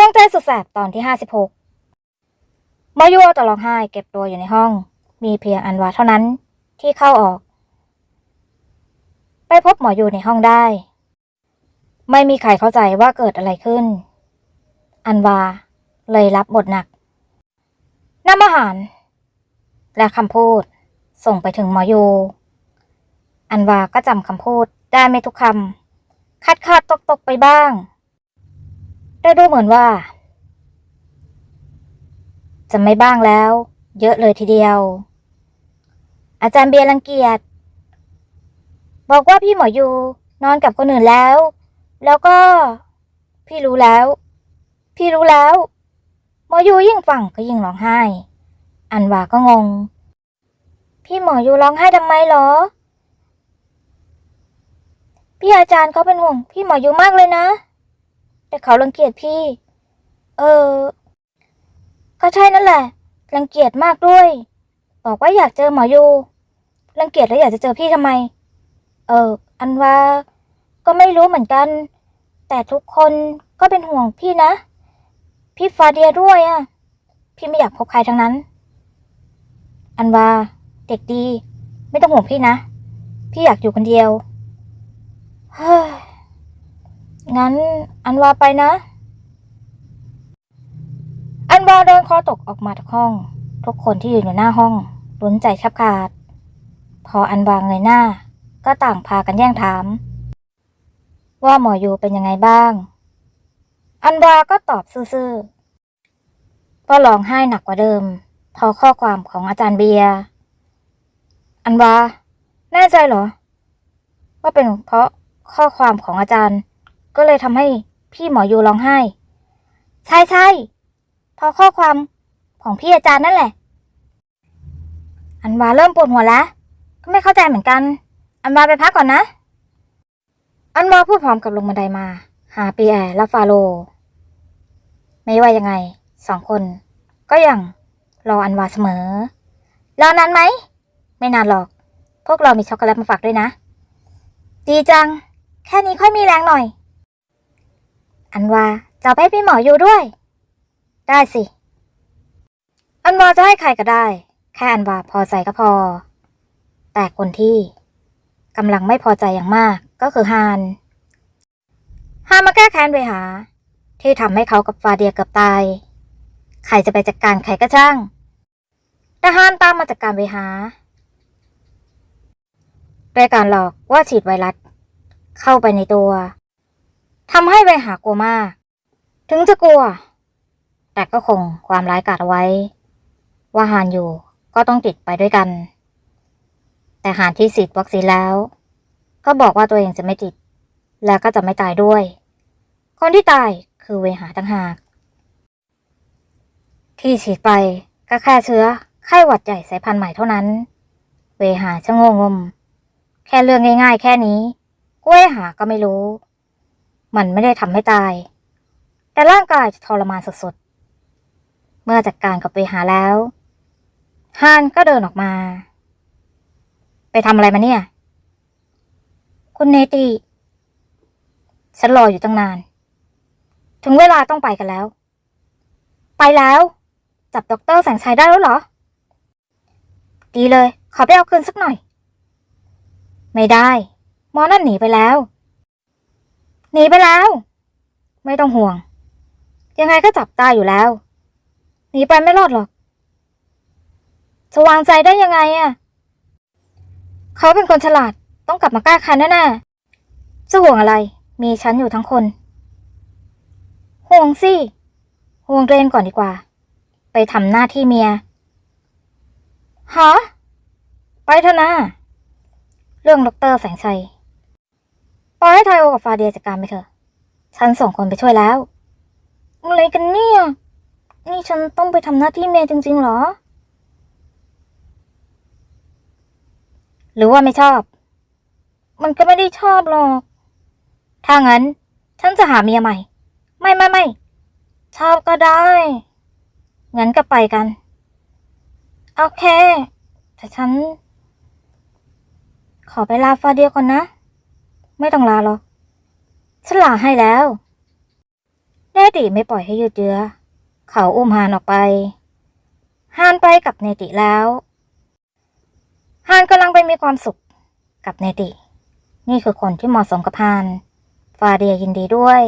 วงใจสุดแสบตอนที่ห้าสิบหกมายัวต่อร้องไห้เก็บตัวอยู่ในห้อง มีเพียงอันวาเท่านั้นที่เข้าออก ไปพบหมออยู่ในห้องได้ ไม่มีใครเข้าใจว่าเกิดอะไรขึ้น อันวาเลยรับบทหนักนำอาหาร และคำพูดส่งไปถึงหมอยูอันวาก็จำคำพูดได้ไม่ทุกคำคัดขาดตกตกไปบ้าง แต่ดูเหมือนว่า จะไม่บ้างแล้ว เยอะเลยทีเดียว อาจารย์เบียร์รังเกียจบอกว่าพี่หมอยูนอนกับคนอื่นแล้ว แล้วก็ พี่รู้แล้ว พี่รู้แล้วหมอยูยิ่งฟังก็ยิ่งร้องไห้ อันวาก็งง พี่หมอยูร้องไห้ทำไมหรอ พี่อาจารย์เขาเป็นห่วงพี่หมอยูมากเลยนะ แต่เขารังเกียจพี่ เออ ก็ใช่นั่นแหละ รังเกียจมากด้วย บอกว่าอยากเจอหมอยูรังเกียจแล้วอยากจะเจอพี่ทำไม เออ อันว่า ก็ไม่รู้เหมือนกัน แต่ทุกคนก็เป็นห่วงพี่นะ พี่ฟาเดียด้วยอะ่ะ พี่ไม่อยากพบใครทั้งนั้น อันว่า เด็กดี ไม่ต้องห่วงพี่นะ พี่อยากอยู่คนเดียว เฮ้ย งั้นอันวาไปนะ อันวาเดินคอตกออกมาจากห้อง ทุกคนที่อยู่ในหน้าห้องลุ้นใจแทบขาด พออันวาเงยหน้า ก็ต่างพากันแย่งถาม ว่าหมออยู่เป็นยังไงบ้าง อันวาก็ตอบซื่อๆว่าร้องไห้หนักกว่าเดิม พอข้อความของอาจารย์เบียร์อันวาแน่ใจเหรอ ว่าเป็นเพราะข้อความของอาจารย์ ก็เลยทำให้พี่หมอยูร้องไห้ ใช่ใช่พราะข้อความของพี่อาจารย์นั่นแหละ อันวาเริ่มปวดหัวแล้ว ก็ไม่เข้าใจเหมือนกัน อันวาไปพักก่อนนะ อันวาพูดพร้อมกับลงบันไดมา หาปีแอร์และฟาโล ไม่ว่ายังไงสองคน ก็ยังรออันวาเสมอ รอนานไหม ไม่นานหรอก พวกเรามีช็อกโกแลตมาฝากด้วยนะ ดีจัง แค่นี้ค่อยมีแรงหน่อย อันวาจะไปพี่หมออยู่ด้วย ได้สิ อันวาจะให้ใครก็ได้ แค่อันวาพอใจก็พอ แต่คนที่กำลังไม่พอใจอย่างมากก็คือฮานฮานมาแก้แค้นเวหา ที่ทำให้เขากับฟาเดียเกือบตาย ใครจะไปจัดการใครก็ช่าง แต่ฮานตามมาจัดการเวหาด้วยการหลอกว่าฉีดไวรัสเข้าไปในตัว ทำให้เวหากลัวมาก ถึงจะกลัว แต่ก็คงความร้ายกาจเอาไว้ ว่าหานอยู่ก็ต้องติดไปด้วยกัน แต่หานที่ฉีดวัคซีนแล้ว ก็บอกว่าตัวเองจะไม่ติด และก็จะไม่ตายด้วย คนที่ตายคือเวหาตั้งหาก ที่ฉีดไปก็แค่เชื้อไข้หวัดใหญ่สายพันธุ์ใหม่เท่านั้น เวหาชะโงงม แค่เรื่องง่ายๆ แค่นี้กล้วยหาก็ไม่รู้ มันไม่ได้ทำให้ตาย แต่ร่างกายจะทรมานสุดๆ เมื่อจัดการกับเวหาแล้วฮานก็เดินออกมา ไปทำอะไรมาเนี่ย คุณเนตีฉันรออยู่ตั้งนาน ถึงเวลาต้องไปกันแล้ว ไปแล้ว จับด็อกเตอร์แสงชัยได้แล้วเหรอ ดีเลย ขอไปเอาคืนสักหน่อย ไม่ได้ มอนั่นหนีไปแล้ว หนีไปแล้ว ไม่ต้องห่วง ยังไงก็จับตาอยู่แล้ว หนีไปไม่รอดหรอก จะวางใจได้ยังไงอะเขาเป็นคนฉลาด ต้องกลับมากล้าคันแน่ๆจะห่วงอะไร มีฉันอยู่ทั้งคน ห่วงสิ ห่วงตัวเองก่อนดีกว่า ไปทำหน้าที่เมียฮะไปเถอะนะ เรื่องดอกเตอรแสงชัย ปล่อยให้ไทโอกับฟาเดียจัดการไปเถอะ ฉันส่งคนไปช่วยแล้ว อะไรกันเนี่ย นี่ฉันต้องไปทำหน้าที่เมียจริงๆเหรอ หรือว่าไม่ชอบ มันก็ไม่ได้ชอบหรอก ถ้างั้น ฉันจะหาเมียใหม่ ไม่ไม่ไม่ชอบก็ได้ งั้นก็ไปกัน โอเค แต่ฉัน ขอไปลาฟาเดียก่อนนะ ไม่ต้องลาหรอก ฉันลาให้แล้วได้ติไม่ปล่อยให้ยืดเยื้อ เขาอุ้มฮานออกไป ฮานไปกับเนติแล้ว ฮานกำลังไปมีความสุขกับเนติ นี่คือคนที่เหมาะสมกับฮาน ฟาเดียยินดีด้วย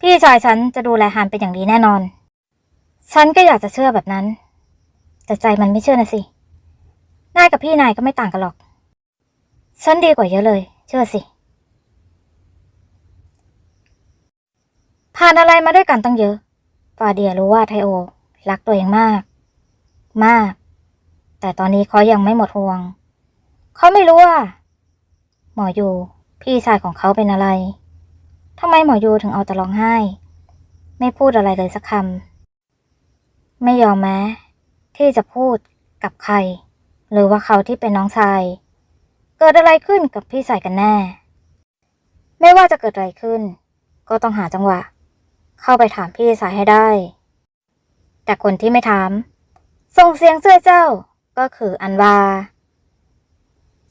พี่ชายฉันจะดูแลฮานเป็นอย่างดีแน่นอน ฉันก็อยากจะเชื่อแบบนั้น แต่ใจมันไม่เชื่อนะสินายกับพี่นายก็ไม่ต่างกันหรอก ฉันดีกว่าเยอะเลย เชื่อสิ ผ่านอะไรมาด้วยกันตั้งเยอะ ฟาเดียรู้ว่าไทโอ รักตัวเองมาก มาก แต่ตอนนี้เขายังไม่หมดห่วง เขาไม่รู้ว่า หมอยู พี่ชายของเขาเป็นอะไรทำไมหมอยูถึงเอาแต่ร้องไห้ ไม่พูดอะไรเลยสักคำ ไม่ยอมแม้ ที่จะพูดกับใคร หรือว่าเขาที่เป็นน้องชาย เกิดอะไรขึ้นกับพี่ชายกันแน่ ไม่ว่าจะเกิดอะไรขึ้น ก็ต้องหาจังหวะ เข้าไปถามพี่ชายให้ได้ แต่คนที่ไม่ถาม ส่งเสียงเสื้อเจ้าก็คืออันวา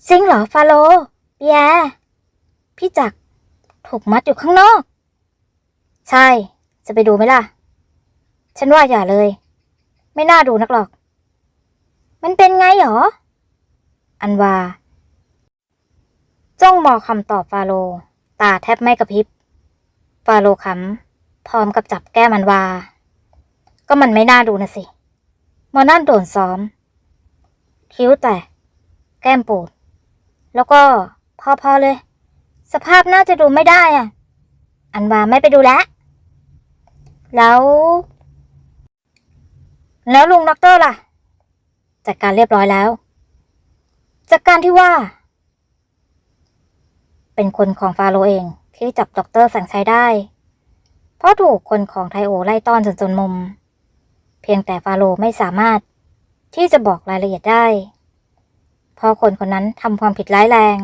จริงเหรอฟาโลเปียพี่จักถูกมัดอยู่ข้างนอก ใช่ จะไปดูไหมล่ะ ฉันว่าอย่าเลย ไม่น่าดูนักหรอก มันเป็นไงหรอ อันวา จ้องมองคำตอบฟาโลตาแทบไม่กระพริบฟาโลขำพร้อมกับจับแก้มอันวา ก็มันไม่น่าดูนะสิมอนั่นโดนซ้อม คิ้วแตก แก้มปูด แล้วก็พอพอเลย สภาพน่าจะดูไม่ได้อะ อันวาไม่ไปดูแลแล้ว แล้วลุงด็อกเตอร์ล่ะ จัดการเรียบร้อยแล้วจัดการที่ว่า เป็นคนของฟาโรเองที่จับด็อกเตอร์แสงชัยได้ เพราะถูกคนของไทโอไล่ต้อนจนจนมุม เพียงแต่ฟาโรไม่สามารถที่จะบอกรายละเอียดได้ เพราะคนคนนั้นทำความผิดร้ายแรง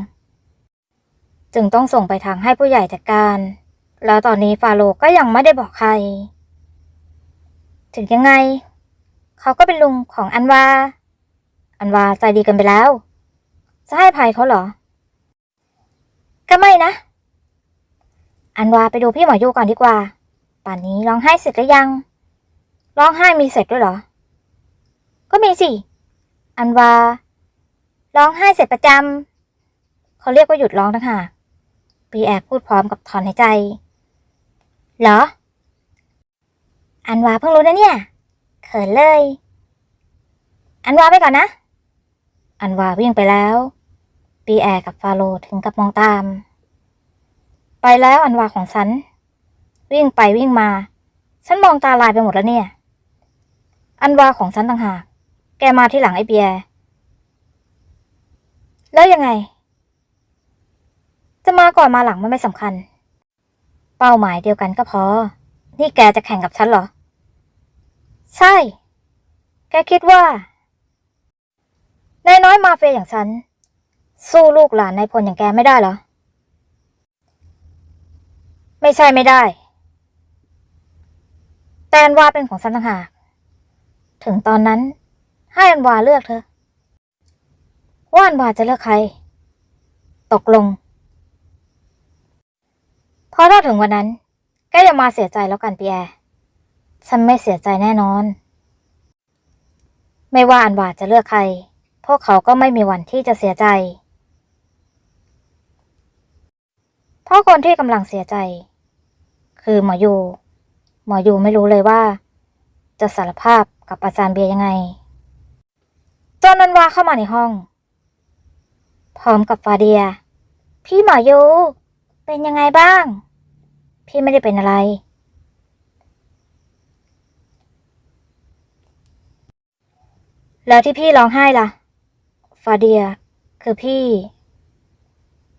จึงต้องส่งไปทางให้ผู้ใหญ่จัดการ แล้วตอนนี้ฟาโรก็ยังไม่ได้บอกใคร ถึงยังไง เขาก็เป็นลุงของอันวา อันวาใจดีกันไปแล้ว จะให้ภัยเขาเหรอ ก็ไม่นะ อันวาไปดูพี่หมอยูก่อนดีกว่า ป่านนี้ร้องไห้เสร็จหรือยัง ร้องไห้มีเสร็จด้วยเหรอ ก็มีสิ อันวา ร้องไห้เสร็จประจำ เขาเรียกว่าหยุดร้องทั้งหากปีแอบพูดพร้อมกับถอนหายใจ เหรอ อันวาเพิ่งรู้นะเนี่ย เขินเลย อันวาไปก่อนนะ อันวาวิ่งไปแล้ว ปีแอร์กับฟาโรถึงกับมองตาม ไปแล้วอันวาของฉัน วิ่งไปวิ่งมา ฉันมองตาลายไปหมดแล้วเนี่ย อันวาของฉันต่างหาก แกมาที่หลังไอเบียร์แล้วยังไง จะมาก่อนมาหลังมันไม่สำคัญ เป้าหมายเดียวกันก็พอ นี่แกจะแข่งกับฉันเหรอ ใช่ แกคิดว่า นายน้อยมาเฟียอย่างฉัน สู้ลูกหลานนายพลอย่างแกไม่ได้เหรอ ไม่ใช่ไม่ได้ แต่อันวาเป็นของฉันต่างหาก ถึงตอนนั้น ให้อันวาเลือกเธอ ว่าอันวาจะเลือกใคร ตกลงเพราะถ้าถึงวันนั้นแกอย่ามาเสียใจแล้วกันปีแอร์ฉันไม่เสียใจแน่นอน ไม่ว่าอันวาจะเลือกใคร พวกเขาก็ไม่มีวันที่จะเสียใจ เพราะคนที่กำลังเสียใจ คือหมอยู หมอยูไม่รู้เลยว่า จะสารภาพกับอาจารย์เบียยังไงจนนันวาเข้ามาในห้อง พร้อมกับฟาเดีย พี่หมอยู เป็นยังไงบ้าง พี่ไม่ได้เป็นอะไร แล้วที่พี่ร้องไห้ล่ะ ฟาเดีย คือพี่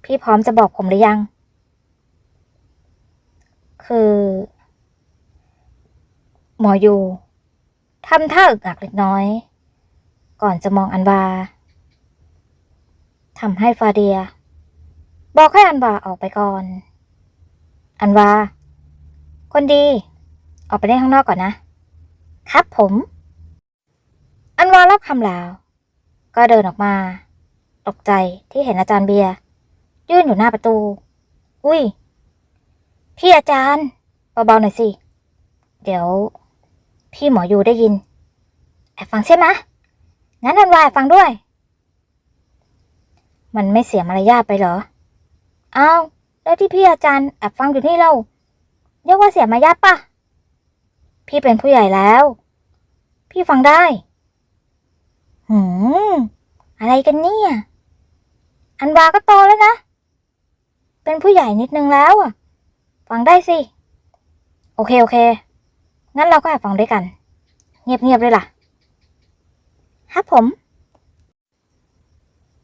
พี่พร้อมจะบอกผมหรือยัง คือ หมอยูทำท่าอึกอักเล็กน้อย ก่อนจะมองอันวาทำให้ฟาเดีย บอกให้อันวาออกไปก่อน อันวา คนดี ออกไปเล่นข้างนอกก่อนนะ ครับผม อันวารับคำแล้วก็เดินออกมา ตกใจที่เห็นอาจารย์เบียร์ ยื่นอยู่หน้าประตู อุ้ย พี่อาจารย์ เบาๆหน่อยสิ เดี๋ยว พี่หมอยูได้ยิน แอบฟังใช่ไหมงั้นอันวาแอบฟังด้วย มันไม่เสียมารยาทไปเหรอ อ้าว แล้วที่พี่อาจารย์แอบฟังอยู่นี่เราเรียกว่าเสียมารยาทปะพี่เป็นผู้ใหญ่แล้ว พี่ฟังได้ หืม อะไรกันเนี่ย อันวาก็โตแล้วนะ เป็นผู้ใหญ่นิดนึงแล้วอะ ฟังได้สิ โอเค โอเค งั้นเราก็แอบฟังด้วยกัน เงียบๆเลยล่ะครับผม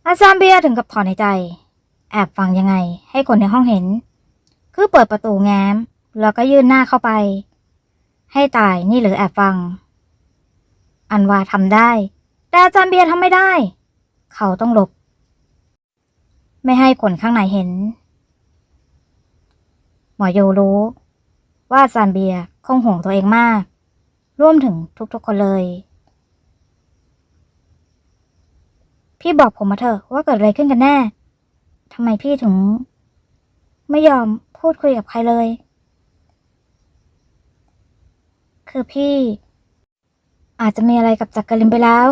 อาจารย์เบียถึงกับถอนหายใจ แอบฟังยังไง ให้คนในห้องเห็น คือเปิดประตูแง้ม แล้วก็ยื่นหน้าเข้าไป ให้ตายนี่หรือแอบฟัง อันวาทำได้ แต่อาจารย์เบียทำไม่ได้ เขาต้องหลบ ไม่ให้คนข้างในเห็น มอโยรู้ ว่าอาจารย์เบียคงห่วงตัวเองมาก ร่วมถึงทุกๆคนเลย พี่บอกผมมาเถอะว่าเกิดอะไรขึ้นกันแน่ทำไมพี่ถึง ไม่ยอมพูดคุยกับใครเลย คือพี่ อาจจะมีอะไรกับจักรินไปแล้ว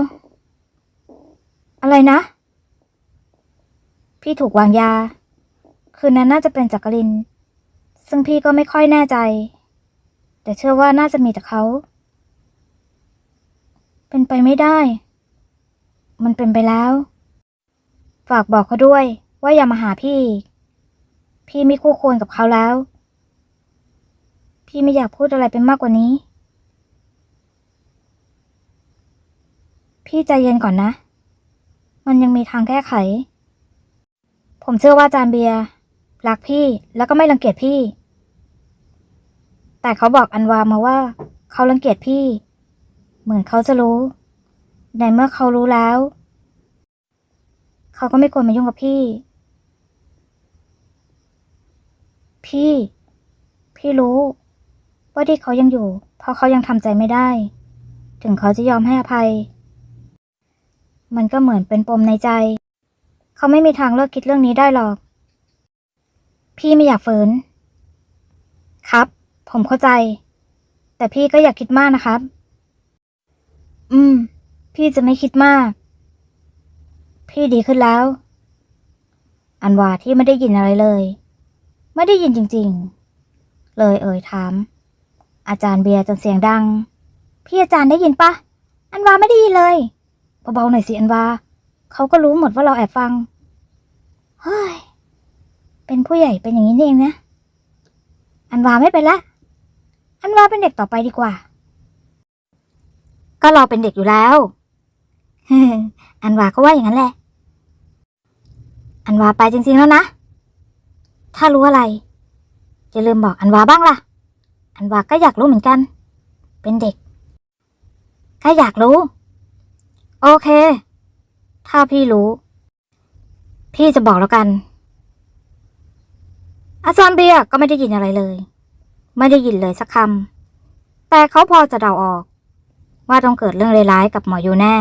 อะไรนะ พี่ถูกวางยา คืนนั้นน่าจะเป็นจักริน ซึ่งพี่ก็ไม่ค่อยแน่ใจ แต่เชื่อว่าน่าจะมีแต่เขา เป็นไปไม่ได้ มันเป็นไปแล้ว ฝากบอกเขาด้วยว่าอย่ามาหาพี่ พี่ไม่คู่ควรกับเขาแล้ว พี่ไม่อยากพูดอะไรเป็นมากกว่านี้ พี่ใจเย็นก่อนนะ มันยังมีทางแก้ไข ผมเชื่อว่าจารย์เบียร์รักพี่แล้วก็ไม่รังเกียจพี่ แต่เขาบอกอันวามาว่า เขารังเกียจพี่ เหมือนเขาจะรู้ ในเมื่อเขารู้แล้ว เขาก็ไม่ควรมายุ่งกับพี่ พี่ พี่รู้ ว่าที่เขายังอยู่ เพราะเขายังทำใจไม่ได้ ถึงเขาจะยอมให้อภัย มันก็เหมือนเป็นปมในใจ เขาไม่มีทางเลิกคิดเรื่องนี้ได้หรอก พี่ไม่อยากฝืน ครับ ผมเข้าใจ แต่พี่ก็อยากคิดมากนะครับ อืม พี่จะไม่คิดมาก พี่ดีขึ้นแล้ว อันว่าที่ไม่ได้ยินอะไรเลย ไม่ได้ยินจริง ๆ เลยเอ่ยถาม อาจารย์เบียร์จนเสียงดัง พี่อาจารย์ได้ยินปะ อันวาไม่ได้ยินเลย เบาๆหน่อยสิอันวา เขาก็รู้หมดว่าเราแอบฟัง เฮ้ย เป็นผู้ใหญ่เป็นอย่างนี้เองนะ อันวาไม่เป็นละ อันวาเป็นเด็กต่อไปดีกว่า ก็เราเป็นเด็กอยู่แล้วอันวาก็ว่าอย่างนั้นแหละ อันวาไปจริงๆแล้วนะ ถ้ารู้อะไรอย่าลืมบอกอันวาบ้างล่ะ อันวาก็อยากรู้เหมือนกัน เป็นเด็ก ก็อยากรู้ โอเค ถ้าพี่รู้ พี่จะบอกแล้วกัน อาจารย์เบียก็ไม่ได้ยินอะไรเลย ไม่ได้ยินเลยสักคำแต่เขาพอจะเดาออก ว่าต้องเกิดเรื่องร้ายๆกับหมออยู่แน่